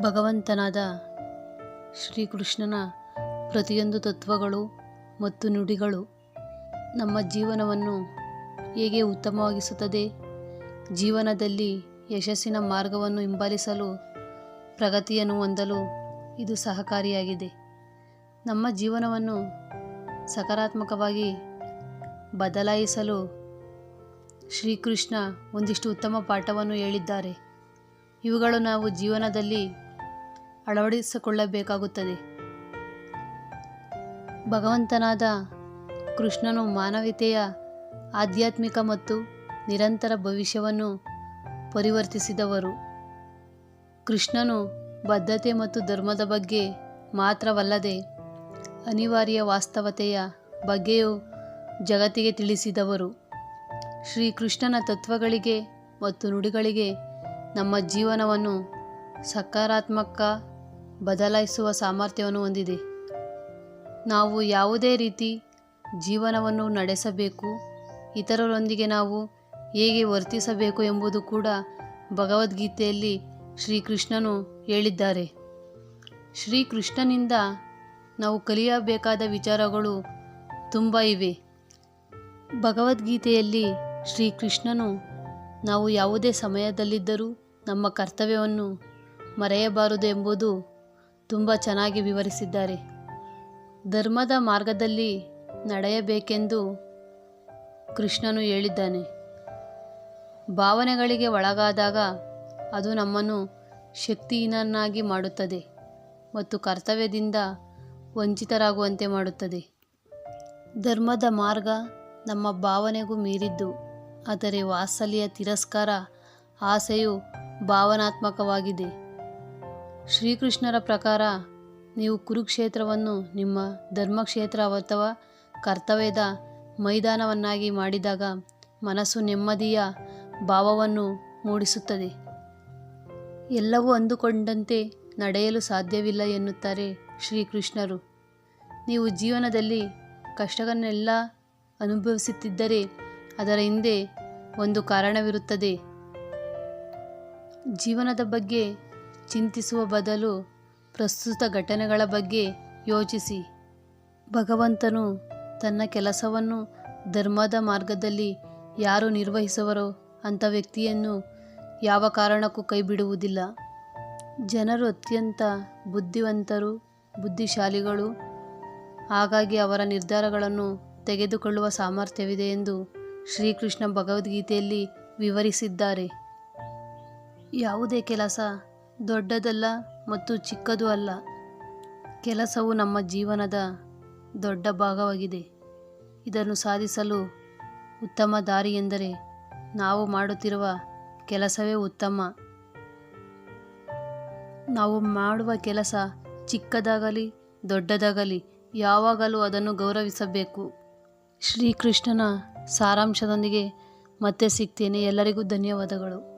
ಭಗವಂತನಾದ ಶ್ರೀಕೃಷ್ಣನ ಪ್ರತಿಯೊಂದು ತತ್ವಗಳು ಮತ್ತು ನುಡಿಗಳು ನಮ್ಮ ಜೀವನವನ್ನು ಹೇಗೆ ಉತ್ತಮವಾಗಿಸುತ್ತದೆ, ಜೀವನದಲ್ಲಿ ಯಶಸ್ಸಿನ ಮಾರ್ಗವನ್ನು ಹಿಂಬಾಲಿಸಲು, ಪ್ರಗತಿಯನ್ನು ಹೊಂದಲು ಇದು ಸಹಕಾರಿಯಾಗಿದೆ. ನಮ್ಮ ಜೀವನವನ್ನು ಸಕಾರಾತ್ಮಕವಾಗಿ ಬದಲಾಯಿಸಲು ಶ್ರೀಕೃಷ್ಣ ಒಂದಿಷ್ಟು ಉತ್ತಮ ಪಾಠವನ್ನು ಹೇಳಿದ್ದಾರೆ. ಇವುಗಳು ನಾವು ಜೀವನದಲ್ಲಿ ಅಳವಡಿಸಿಕೊಳ್ಳಬೇಕಾಗುತ್ತದೆ. ಭಗವಂತನಾದ ಕೃಷ್ಣನು ಮಾನವೀಯತೆಯ ಆಧ್ಯಾತ್ಮಿಕ ಮತ್ತು ನಿರಂತರ ಭವಿಷ್ಯವನ್ನು ಪರಿವರ್ತಿಸಿದವರು. ಕೃಷ್ಣನು ಬದ್ಧತೆ ಮತ್ತು ಧರ್ಮದ ಬಗ್ಗೆ ಮಾತ್ರವಲ್ಲದೆ ಅನಿವಾರ್ಯ ವಾಸ್ತವತೆಯ ಬಗ್ಗೆಯೂ ಜಗತ್ತಿಗೆ ತಿಳಿಸಿದವರು. ಶ್ರೀಕೃಷ್ಣನ ತತ್ವಗಳಿಗೆ ಮತ್ತು ನುಡಿಗಳಿಗೆ ನಮ್ಮ ಜೀವನವನ್ನು ಸಕಾರಾತ್ಮಕ ಬದಲಾಯಿಸುವ ಸಾಮರ್ಥ್ಯವನ್ನು ಹೊಂದಿದೆ. ನಾವು ಯಾವುದೇ ರೀತಿ ಜೀವನವನ್ನು ನಡೆಸಬೇಕು, ಇತರರೊಂದಿಗೆ ನಾವು ಹೇಗೆ ವರ್ತಿಸಬೇಕು ಎಂಬುದು ಕೂಡ ಭಗವದ್ಗೀತೆಯಲ್ಲಿ ಶ್ರೀಕೃಷ್ಣನು ಹೇಳಿದ್ದಾರೆ. ಶ್ರೀಕೃಷ್ಣನಿಂದ ನಾವು ಕಲಿಯಬೇಕಾದ ವಿಚಾರಗಳು ತುಂಬ ಇವೆ. ಭಗವದ್ಗೀತೆಯಲ್ಲಿ ಶ್ರೀಕೃಷ್ಣನು ನಾವು ಯಾವುದೇ ಸಮಯದಲ್ಲಿದ್ದರೂ ನಮ್ಮ ಕರ್ತವ್ಯವನ್ನು ಮರೆಯಬಾರದು ಎಂಬುದು ತುಂಬ ಚೆನ್ನಾಗಿ ವಿವರಿಸಿದ್ದಾರೆ. ಧರ್ಮದ ಮಾರ್ಗದಲ್ಲಿ ನಡೆಯಬೇಕೆಂದು ಕೃಷ್ಣನು ಹೇಳಿದ್ದಾನೆ. ಭಾವನೆಗಳಿಗೆ ಒಳಗಾದಾಗ ಅದು ನಮ್ಮನ್ನು ಶಕ್ತಿಹೀನನ್ನಾಗಿ ಮಾಡುತ್ತದೆ ಮತ್ತು ಕರ್ತವ್ಯದಿಂದ ವಂಚಿತರಾಗುವಂತೆ ಮಾಡುತ್ತದೆ. ಧರ್ಮದ ಮಾರ್ಗ ನಮ್ಮ ಭಾವನೆಗೂ ಮೀರಿದ್ದು, ಆದರೆ ವಾತ್ಸಲ್ಯ ತಿರಸ್ಕಾರ, ಆಸೆಯು ಭಾವನಾತ್ಮಕವಾಗಿದೆ. ಶ್ರೀಕೃಷ್ಣರ ಪ್ರಕಾರ ನೀವು ಕುರುಕ್ಷೇತ್ರವನ್ನು ನಿಮ್ಮ ಧರ್ಮಕ್ಷೇತ್ರ ಅಥವಾ ಕರ್ತವ್ಯದ ಮೈದಾನವನ್ನಾಗಿ ಮಾಡಿದಾಗ ಮನಸ್ಸು ನೆಮ್ಮದಿಯ ಭಾವವನ್ನು ಮೂಡಿಸುತ್ತದೆ. ಎಲ್ಲವೂ ಅಂದುಕೊಂಡಂತೆ ನಡೆಯಲು ಸಾಧ್ಯವಿಲ್ಲ ಎನ್ನುತ್ತಾರೆ ಶ್ರೀಕೃಷ್ಣರು. ನೀವು ಜೀವನದಲ್ಲಿ ಕಷ್ಟಗಳನ್ನೆಲ್ಲ ಅನುಭವಿಸುತ್ತಿದ್ದರೆ ಅದರ ಹಿಂದೆ ಒಂದು ಕಾರಣವಿರುತ್ತದೆ. ಜೀವನದ ಬಗ್ಗೆ ಚಿಂತಿಸುವ ಬದಲು ಪ್ರಸ್ತುತ ಘಟನೆಗಳ ಬಗ್ಗೆ ಯೋಚಿಸಿ. ಭಗವಂತನು ತನ್ನ ಕೆಲಸವನ್ನು ಧರ್ಮದ ಮಾರ್ಗದಲ್ಲಿ ಯಾರು ನಿರ್ವಹಿಸುವರೋ ಅಂಥ ವ್ಯಕ್ತಿಯನ್ನು ಯಾವ ಕಾರಣಕ್ಕೂ ಕೈಬಿಡುವುದಿಲ್ಲ. ಜನರು ಅತ್ಯಂತ ಬುದ್ಧಿವಂತರು, ಬುದ್ಧಿಶಾಲಿಗಳು. ಹಾಗಾಗಿ ಅವರ ನಿರ್ಧಾರಗಳನ್ನು ತೆಗೆದುಕೊಳ್ಳುವ ಸಾಮರ್ಥ್ಯವಿದೆ ಎಂದು ಶ್ರೀಕೃಷ್ಣ ಭಗವದ್ಗೀತೆಯಲ್ಲಿ ವಿವರಿಸಿದ್ದಾರೆ. ಯಾವುದೇ ಕೆಲಸ ದೊಡ್ಡದಲ್ಲ ಮತ್ತು ಚಿಕ್ಕದು ಅಲ್ಲ. ಕೆಲಸವು ನಮ್ಮ ಜೀವನದ ದೊಡ್ಡ ಭಾಗವಾಗಿದೆ. ಇದನ್ನು ಸಾಧಿಸಲು ಉತ್ತಮ ದಾರಿ ಎಂದರೆ ನಾವು ಮಾಡುತ್ತಿರುವ ಕೆಲಸವೇ ಉತ್ತಮ. ನಾವು ಮಾಡುವ ಕೆಲಸ ಚಿಕ್ಕದಾಗಲಿ, ದೊಡ್ಡದಾಗಲಿ, ಯಾವಾಗಲೂ ಅದನ್ನು ಗೌರವಿಸಬೇಕು. ಶ್ರೀಕೃಷ್ಣನ ಸಾರಾಂಶದೊಂದಿಗೆ ಮತ್ತೆ ಸಿಗ್ತೇನೆ. ಎಲ್ಲರಿಗೂ ಧನ್ಯವಾದಗಳು.